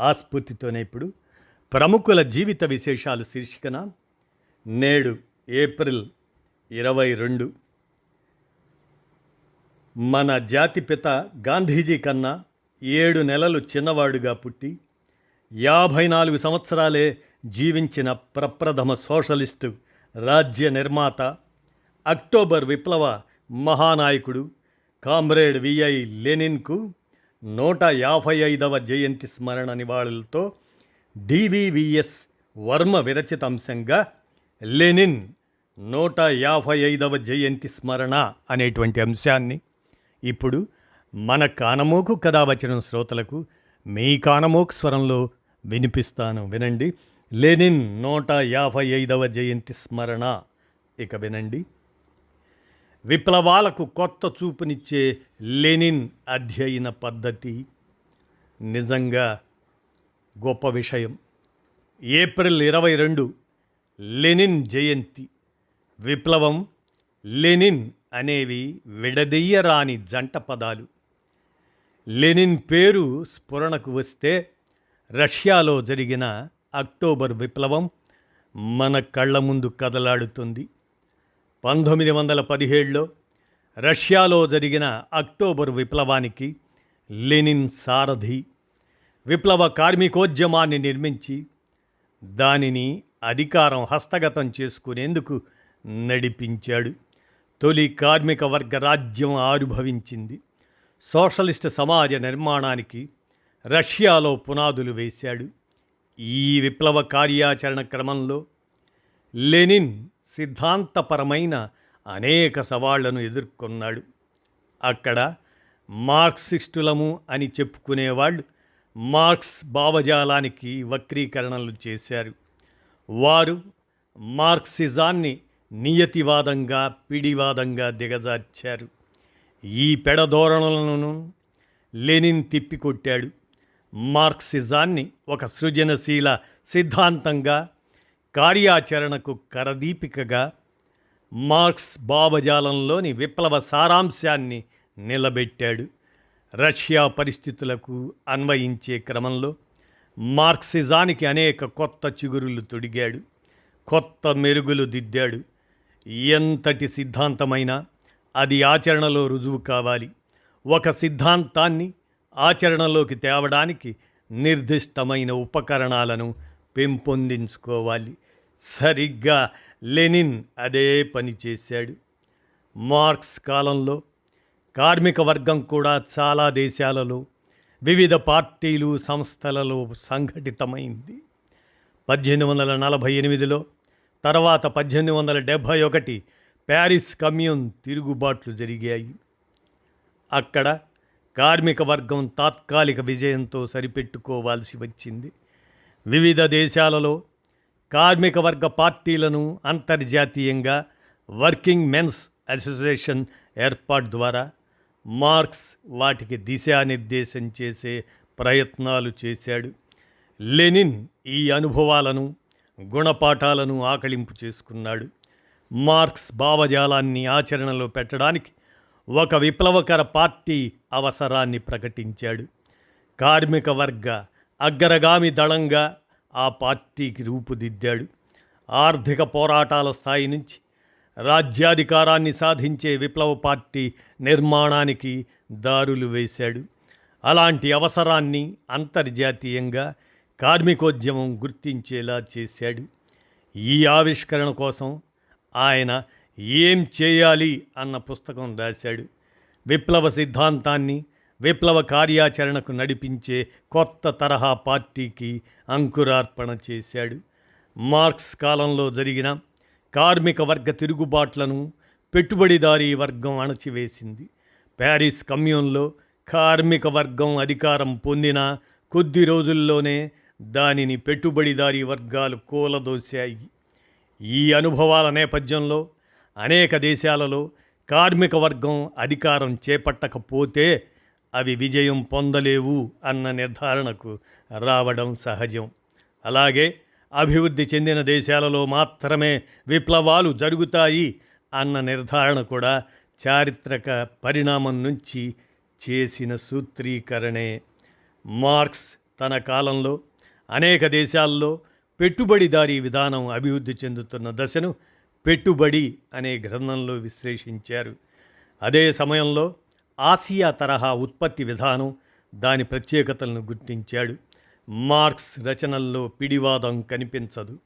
ఆస్ఫూర్తితోనే ఇప్పుడు ప్రముఖుల జీవిత విశేషాలు శీర్షికన నేడు ఏప్రిల్ ఇరవై రెండు. మన జాతిపిత గాంధీజీ కన్నా ఏడు నెలలు చిన్నవాడుగా పుట్టి యాభై నాలుగు సంవత్సరాలే జీవించిన ప్రప్రథమ సోషలిస్టు రాజ్య నిర్మాత అక్టోబర్ విప్లవ మహానాయకుడు కామ్రేడ్ విఐ లెనిన్కు నూట యాభై ఐదవ జయంతి స్మరణ నివాళులతో డివివిఎస్ వర్మ విరచిత అంశంగా లెనిన్ నూట యాభై ఐదవ జయంతి స్మరణ అనేటువంటి అంశాన్ని ఇప్పుడు మన కానమోకు కథ వచ్చిన శ్రోతలకు మీ కానమోకు స్వరంలో వినిపిస్తాను. వినండి. లెనిన్ నూట యాభై ఐదవ జయంతి స్మరణ. ఇక వినండి. విప్లవాలకు కొత్త చూపునిచ్చే లెనిన్ అధ్యయన పద్ధతి నిజంగా గొప్ప విషయం. ఏప్రిల్ ఇరవై రెండు లెనిన్ జయంతి. విప్లవం లెనిన్ అనేవి విడదీయరాని జంట పదాలు. లెనిన్ పేరు స్ఫురణకు వస్తే రష్యాలో జరిగిన అక్టోబర్ విప్లవం మన కళ్ళ ముందు కదలాడుతుంది. పంతొమ్మిది వందల పదిహేడులో రష్యాలో జరిగిన అక్టోబర్ విప్లవానికి లెనిన్ సారథి విప్లవ కార్మికోద్యమాన్ని నిర్మించి దానిని అధికారం హస్తగతం చేసుకునేందుకు నడిపించాడు. తొలి కార్మిక వర్గ రాజ్యం ఆవిర్భవించింది. సోషలిస్ట్ సమాజ నిర్మాణానికి రష్యాలో పునాదులు వేశాడు. ఈ విప్లవ కార్యాచరణ క్రమంలో లెనిన్ సిద్ధాంతపరమైన అనేక సవాళ్ళను ఎదుర్కొన్నాడు. అక్కడ మార్క్సిస్టులము అని చెప్పుకునేవాళ్ళు మార్క్స్ భావజాలానికి వక్రీకరణలు చేశారు. వారు మార్క్సిజాన్ని నియతివాదంగా పిడివాదంగా దిగజార్చారు. ఈ పెడధోరణులను లెనిన్ తిప్పికొట్టాడు. మార్క్సిజాన్ని ఒక సృజనశీల సిద్ధాంతంగా కార్యాచరణకు కరదీపికగా మార్క్స్ భావజాలంలోని విప్లవ సారాంశాన్ని నిలబెట్టాడు. రష్యా పరిస్థితులకు అన్వయించే క్రమంలో మార్క్సిజానికి అనేక కొత్త చిగురులు తొడిగాడు. కొత్త మెరుగులు దిద్దాడు. ఎంతటి సిద్ధాంతమైనా అది ఆచరణలో రుజువు కావాలి. ఒక సిద్ధాంతాన్ని ఆచరణలోకి తేవడానికి నిర్దిష్టమైన ఉపకరణాలను పెంపొందించుకోవాలి. సరిగ్గా లెనిన్ అదే పని చేశాడు. మార్క్స్ కాలంలో కార్మిక వర్గం కూడా చాలా దేశాలలో వివిధ పార్టీలు సంస్థలలో సంఘటితమైంది. పద్దెనిమిది వందల నలభై ఎనిమిదిలో తర్వాత పద్దెనిమిది వందల డెబ్భై ఒకటి ప్యారిస్ కమ్యూన్ తిరుగుబాట్లు జరిగాయి. అక్కడ కార్మిక వర్గం తాత్కాలిక విజయంతో సరిపెట్టుకోవాల్సి వచ్చింది. వివిధ దేశాలలో కార్మిక వర్గ పార్టీలను అంతర్జాతీయంగా వర్కింగ్ మెన్స్ అసోసియేషన్ ఏర్పాటు ద్వారా మార్క్స్ వాటికి దిశానిర్దేశం చేసే ప్రయత్నాలు చేశాడు. లెనిన్ ఈ అనుభవాలను గుణపాఠాలను ఆకలింపు చేసుకున్నాడు. మార్క్స్ భావజాలాన్ని ఆచరణలో పెట్టడానికి ఒక విప్లవకర పార్టీ అవసరాన్ని ప్రకటించాడు. కార్మిక వర్గ అగ్రగామి దళంగా ఆ పార్టీకి రూపుదిద్దాడు. ఆర్థిక పోరాటాల స్థాయి నుంచి రాజ్యాధికారాన్ని సాధించే విప్లవ పార్టీ నిర్మాణానికి దారులు వేశాడు. అలాంటి అవసరాన్ని అంతర్జాతీయంగా కార్మికోద్యమం గుర్తించేలా చేశాడు. ఈ ఆవిష్కరణ కోసం ఆయన ఏం చేయాలి అన్న పుస్తకం రాశాడు. విప్లవ సిద్ధాంతాన్ని విప్లవ కార్యాచరణకు నడిపించే కొత్త తరహా పార్టీకి అంకురార్పణ చేశాడు. మార్క్స్ కాలంలో జరిగిన కార్మిక వర్గ తిరుగుబాట్లను పెట్టుబడిదారీ వర్గం అణచివేసింది. ప్యారిస్ కమ్యూన్లో కార్మిక వర్గం అధికారం పొందిన కొద్ది రోజుల్లోనే దానిని పెట్టుబడిదారీ వర్గాలు కూలదోశాయి. ఈ అనుభవాల నేపథ్యంలో అనేక దేశాలలో కార్మిక వర్గం అధికారం చేపట్టకపోతే అవి విజయం పొందలేవు అన్న నిర్ధారణకు రావడం సహజం. అలాగే అభివృద్ధి చెందిన దేశాలలో మాత్రమే విప్లవాలు జరుగుతాయి అన్న నిర్ధారణ కూడా చారిత్రక పరిణామం నుంచి చేసిన సూత్రీకరణే. మార్క్స్ తన కాలంలో అనేక దేశాల్లో పెట్టుబడిదారీ విధానం అభివృద్ధి చెందుతున్న దశను పెట్టుబడి అనే గ్రంథంలో విశ్లేషించారు. అదే సమయంలో ఆసియా తరహా ఉత్పత్తి విధానం దాని ప్రత్యేకతలను గుర్తించాడు. మార్క్స్ రచనల్లో పిడివాదం కనిపించదు.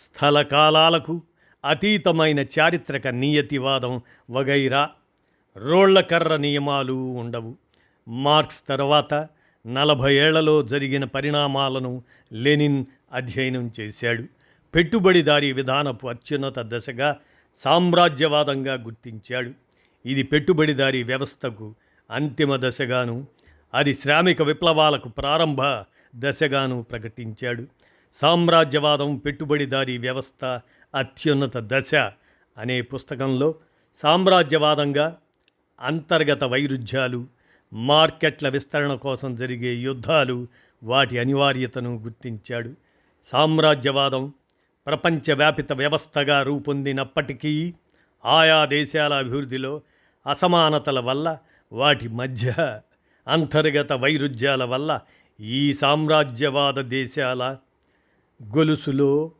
స్థలకాలాలకు అతీతమైన చారిత్రక నియతివాదం వగైరా రోళ్ళకర్ర నియమాలు ఉండవు. మార్క్స్ తర్వాత నలభై ఏళ్ళలో జరిగిన పరిణామాలను లెనిన్ అధ్యయనం చేశాడు. పెట్టుబడిదారీ విధానపు అత్యున్నత దశగా సామ్రాజ్యవాదంగా గుర్తించాడు. ఇది పెట్టుబడిదారీ వ్యవస్థకు అంతిమ దశగాను అది శ్రామిక విప్లవాలకు ప్రారంభ దశగాను ప్రకటించాడు. సామ్రాజ్యవాదం పెట్టుబడిదారీ వ్యవస్థ అత్యున్నత దశ అనే పుస్తకంలో సామ్రాజ్యవాదంగా అంతర్గత వైరుధ్యాలు మార్కెట్ల విస్తరణ కోసం జరిగే యుద్ధాలు వాటి అనివార్యతను గుర్తించాడు. సామ్రాజ్యవాదం ప్రపంచవ్యాపిత వ్యవస్థగా రూపొందినప్పటికీ ఆయా దేశాల అభివృద్ధిలో అసమానతల వల్ల వాటి మధ్య అంతర్గత వైరుధ్యాల వల్ల ఈ సామ్రాజ్యవాద దేశాల గొలుసులో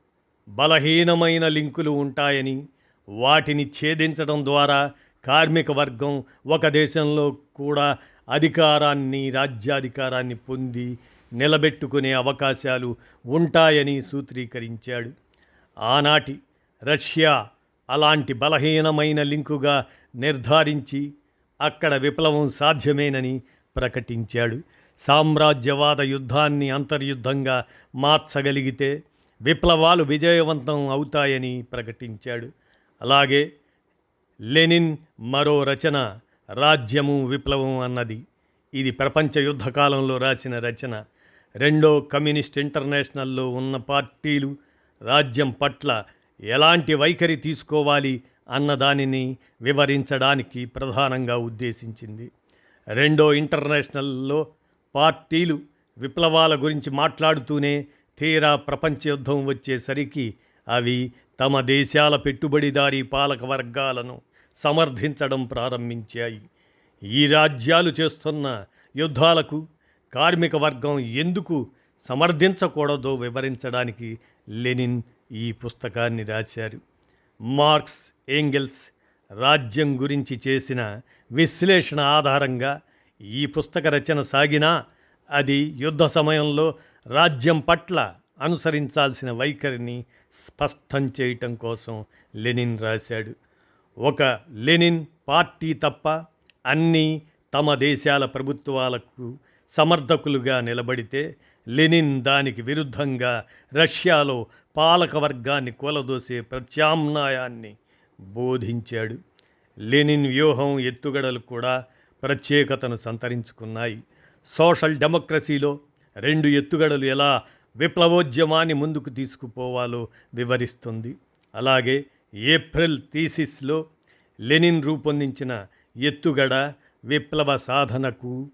బలహీనమైన లింకులు ఉంటాయని వాటిని ఛేదించడం ద్వారా కార్మిక వర్గం ఒక దేశంలో కూడా అధికారాన్ని రాజ్యాధికారాన్ని పొంది నిలబెట్టుకునే అవకాశాలు ఉంటాయని సూత్రీకరించాడు. ఆనాటి రష్యా అలాంటి బలహీనమైన లింకుగా నిర్ధారించి అక్కడ విప్లవం సాధ్యమేనని ప్రకటించాడు. సామ్రాజ్యవాద యుద్ధాన్ని అంతర్యుద్ధంగా మార్చగలిగితే విప్లవాలు విజయవంతం అవుతాయని ప్రకటించాడు. అలాగే లెనిన్ మరో రచన రాజ్యము విప్లవం అన్నది. ఇది ప్రపంచ యుద్ధకాలంలో రాసిన రచన. రెండో కమ్యూనిస్ట్ ఇంటర్నేషనల్లో ఉన్న పార్టీలు రాజ్యం పట్ల ఎలాంటి వైఖరి తీసుకోవాలి అన్నదానిని వివరించడానికి ప్రధానంగా ఉద్దేశించింది. రెండో ఇంటర్నేషనల్లో పార్టీలు విప్లవాల గురించి మాట్లాడుతూనే తీరా ప్రపంచ యుద్ధం వచ్చేసరికి అవి తమ దేశాల పెట్టుబడిదారీ పాలక వర్గాలను సమర్థించడం ప్రారంభించాయి. ఈ రాజ్యాలు చేస్తున్న యుద్ధాలకు కార్మిక వర్గం ఎందుకు సమర్థించకూడదో వివరించడానికి లెనిన్ ఈ పుస్తకాన్ని రాశారు. మార్క్స్ ఏంగెల్స్ రాజ్యం గురించి చేసిన విశ్లేషణ ఆధారంగా ఈ పుస్తక రచన సాగినా అది యుద్ధ సమయంలో రాజ్యం పట్ల అనుసరించాల్సిన వైఖరిని స్పష్టం చేయటం కోసం లెనిన్ రాశాడు. ఒక లెనిన్ పార్టీ తప్ప అన్నీ తమ దేశాల ప్రభుత్వాలకు సమర్థకులుగా నిలబడితే లెనిన్ దానికి విరుద్ధంగా రష్యాలో పాలక వర్గాన్ని కూలదోసే ప్రత్యామ్నాయాన్ని బోధించాడు. లెనిన్ వ్యూహం ఎత్తుగడలు కూడా ప్రత్యేకతను సంతరించుకున్నాయి. సోషల్ డెమోక్రసీలో రెండు ఎత్తుగడలు ఎలా విప్లవోద్యమాన్ని ముందుకు తీసుకుపోవాలో వివరిస్తుంది. అలాగే ఏప్రిల్ థీసిస్లో లెనిన్ రూపొందించిన ఎత్తుగడ విప్లవ సాధనకు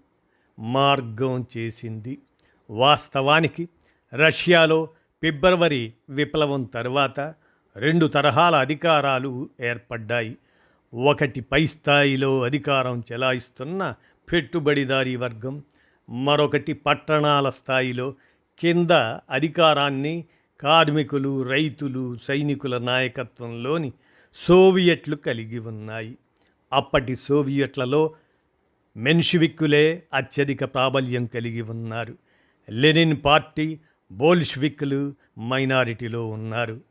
మార్గం చేసింది. వాస్తవానికి రష్యాలో ఫిబ్రవరి విప్లవం తర్వాత రెండు తరహాల అధికారాలు ఏర్పడ్డాయి. ఒకటి పై స్థాయిలో అధికారం చెలాయిస్తున్న పెట్టుబడిదారీ వర్గం మరొకటి పట్టణాల స్థాయిలో కింద అధికారాన్ని కార్మికులు రైతులు సైనికుల నాయకత్వంలోని సోవియట్లు కలిగి ఉన్నాయి. అప్పటి సోవియట్లలో మెన్షివిక్కులే అత్యధిక ప్రాబల్యం కలిగి ఉన్నారు. లెనిన్ పార్టీ బోల్షివిక్లు మైనారిటీలో ఉన్నారు.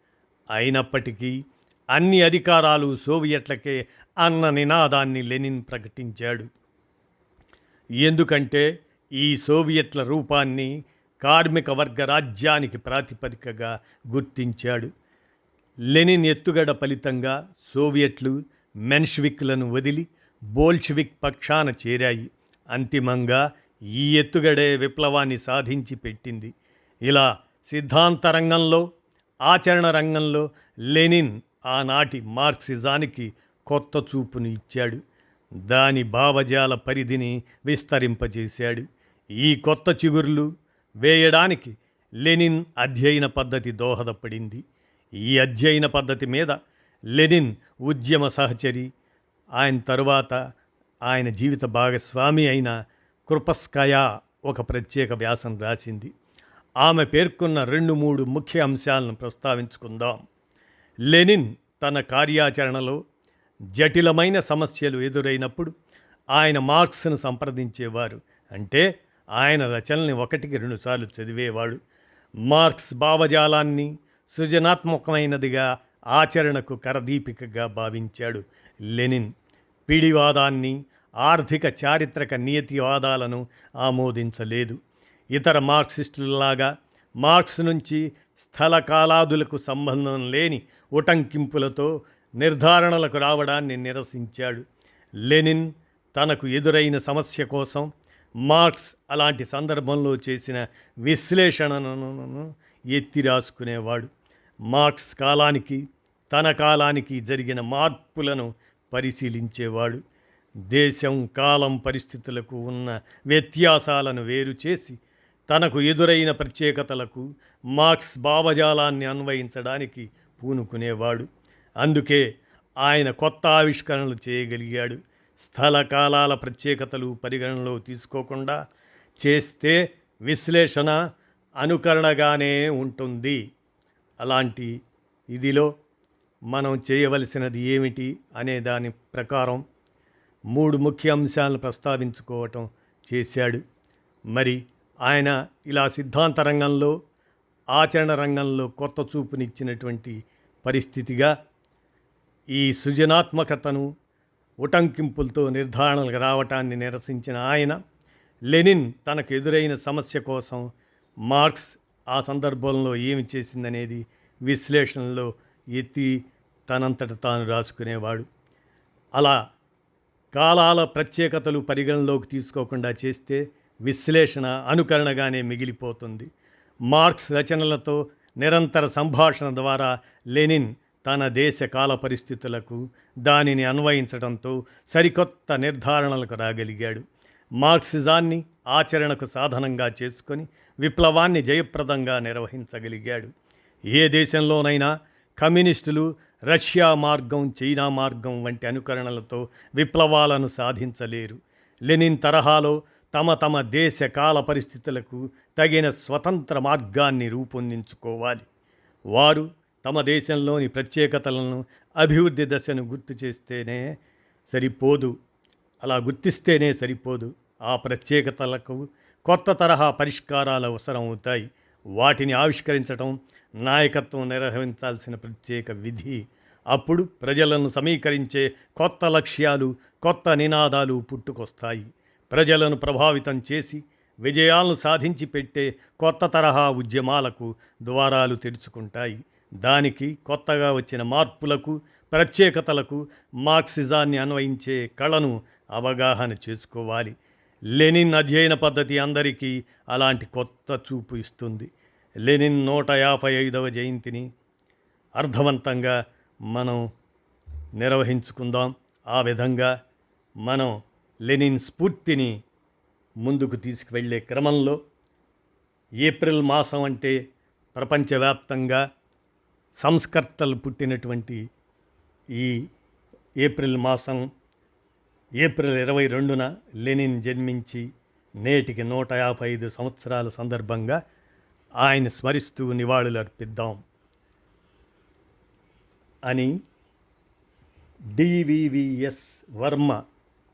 అయినప్పటికీ అన్ని అధికారాలు సోవియట్లకే అన్న నినాదాన్ని లెనిన్ ప్రకటించాడు. ఎందుకంటే ఈ సోవియట్ల రూపాన్ని కార్మిక వర్గ రాజ్యానికి ప్రాతిపదికగా గుర్తించాడు. లెనిన్ ఎత్తుగడ ఫలితంగా సోవియట్లు మెన్షివిక్లను వదిలి బోల్షివిక్ పక్షాన చేరాయి. అంతిమంగా ఈ ఎత్తుగడే విప్లవాన్ని సాధించి పెట్టింది. ఇలా సిద్ధాంత రంగంలో ఆచరణ రంగంలో లెనిన్ ఆనాటి మార్క్సిజానికి కొత్త చూపును ఇచ్చాడు. దాని భావజాల పరిధిని విస్తరింపజేశాడు. ఈ కొత్త చిగుర్లు వేయడానికి లెనిన్ అధ్యయన పద్ధతి దోహదపడింది. ఈ అధ్యయన పద్ధతి మీద లెనిన్ ఉద్యమ సహచరి ఆయన తరువాత ఆయన జీవిత భాగస్వామి అయిన కృపస్కయా ఒక ప్రత్యేక వ్యాసం రాసింది. ఆమె పేర్కొన్న రెండు మూడు ముఖ్య అంశాలను ప్రస్తావించుకుందాం. లెనిన్ తన కార్యాచరణలో జటిలమైన సమస్యలు ఎదురైనప్పుడు ఆయన మార్క్స్ను సంప్రదించేవారు. అంటే ఆయన రచనల్ని ఒకటికి రెండుసార్లు చదివేవాడు. మార్క్స్ భావజాలాన్ని సృజనాత్మకమైనదిగా ఆచరణకు కరదీపికగా భావించాడు లెనిన్. పిడివాదాన్ని ఆర్థిక చారిత్రక నియతివాదాలను ఆమోదించలేదు. ఇతర మార్క్సిస్టులలాగా మార్క్స్ నుంచి స్థల కాలాదులకు సంబంధం లేని ఉటంకింపులతో నిర్ధారణలకు రావడాన్ని నిరసించాడు. లెనిన్ తనకు ఎదురైన సమస్య కోసం మార్క్స్ అలాంటి సందర్భంలో చేసిన విశ్లేషణను ఎత్తి రాసుకునేవాడు. మార్క్స్ కాలానికి తన కాలానికి జరిగిన మార్పులను పరిశీలించేవాడు. దేశం కాలం పరిస్థితులకు ఉన్న వ్యత్యాసాలను వేరు చేసి తనకు ఎదురైన ప్రత్యేకతలకు మార్క్స్ భావజాలాన్ని అన్వయించడానికి పూనుకునేవాడు. అందుకే ఆయన కొత్త ఆవిష్కరణలు చేయగలిగాడు. స్థల కాలాల ప్రత్యేకతలు పరిగణనలో తీసుకోకుండా చేస్తే విశ్లేషణ అనుకరణగానే ఉంటుంది. అలాంటి ఇదిలో మనం చేయవలసినది ఏమిటి అనే దాని ప్రకారం మూడు ముఖ్య అంశాలను ప్రస్తావించుకోవటం చేశాడు. మరి ఆయన ఇలా సిద్ధాంత రంగంలో ఆచరణ రంగంలో కొత్త చూపునిచ్చినటువంటి పరిస్థితిగా ఈ సృజనాత్మకతను ఉటంకింపులతో నిర్ధారణలకు రావటాన్ని నిరసించిన ఆయన లెనిన్ తనకు ఎదురైన సమస్య కోసం మార్క్స్ ఆ సందర్భంలో ఏమి చేసిందనేది విశ్లేషణలో ఎత్తి తనంతట తాను రాసుకునేవాడు. అలా కాలాల ప్రత్యేకతలు పరిగణలోకి తీసుకోకుండా చేస్తే విశ్లేషణ అనుకరణగానే మిగిలిపోతుంది. మార్క్స్ రచనలతో నిరంతర సంభాషణ ద్వారా లెనిన్ తన దేశ కాల పరిస్థితులకు దానిని అన్వయించడంతో సరికొత్త నిర్ధారణలకు రాగలిగాడు. మార్క్సిజాన్ని ఆచరణకు సాధనంగా చేసుకొని విప్లవాన్ని జయప్రదంగా నిర్వహించగలిగాడు. ఏ దేశంలోనైనా కమ్యూనిస్టులు రష్యా మార్గం చైనా మార్గం వంటి అనుకరణలతో విప్లవాలను సాధించలేరు. లెనిన్ తరహాలో తమ తమ దేశ కాల పరిస్థితులకు తగిన స్వతంత్ర మార్గాన్ని రూపొందించుకోవాలి. వారు తమ దేశంలోని ప్రత్యేకతలను అభివృద్ధి దశను గుర్తు చేస్తేనే సరిపోదు. అలా గుర్తిస్తేనే సరిపోదు. ఆ ప్రత్యేకతలకు కొత్త తరహా పరిష్కారాలు అవసరం అవుతాయి వాటిని ఆవిష్కరించడం నాయకత్వం నిర్వహించాల్సిన ప్రత్యేక విధి. అప్పుడు ప్రజలను సమీకరించే కొత్త లక్ష్యాలు కొత్త నినాదాలు పుట్టుకొస్తాయి. ప్రజలను ప్రభావితం చేసి విజయాలను సాధించి పెట్టే కొత్త తరహా ఉద్యమాలకు ద్వారాలు తెరుచుకుంటాయి. దానికి కొత్తగా వచ్చిన మార్పులకు ప్రత్యేకతలకు మార్క్సిజాన్ని అన్వయించే కళను అవగాహన చేసుకోవాలి. లెనిన్ అధ్యయన పద్ధతి అందరికీ అలాంటి కొత్త చూపు ఇస్తుంది. లెనిన్ నూట యాభై ఐదవ జయంతిని అర్థవంతంగా మనం నిర్వహించుకుందాం. ఆ విధంగా మనం లెనిన్ స్ఫూర్తిని ముందుకు తీసుకువెళ్ళే క్రమంలో ఏప్రిల్ మాసం అంటే ప్రపంచవ్యాప్తంగా సంస్కర్తలు పుట్టినటువంటి ఈ ఏప్రిల్ మాసం ఏప్రిల్ ఇరవై రెండున లెనిన్ జన్మించి నేటికి నూట యాభై ఐదు సంవత్సరాల సందర్భంగా ఆయన స్మరిస్తూ నివాళులు అర్పిద్దాం అని డివివిఎస్ వర్మ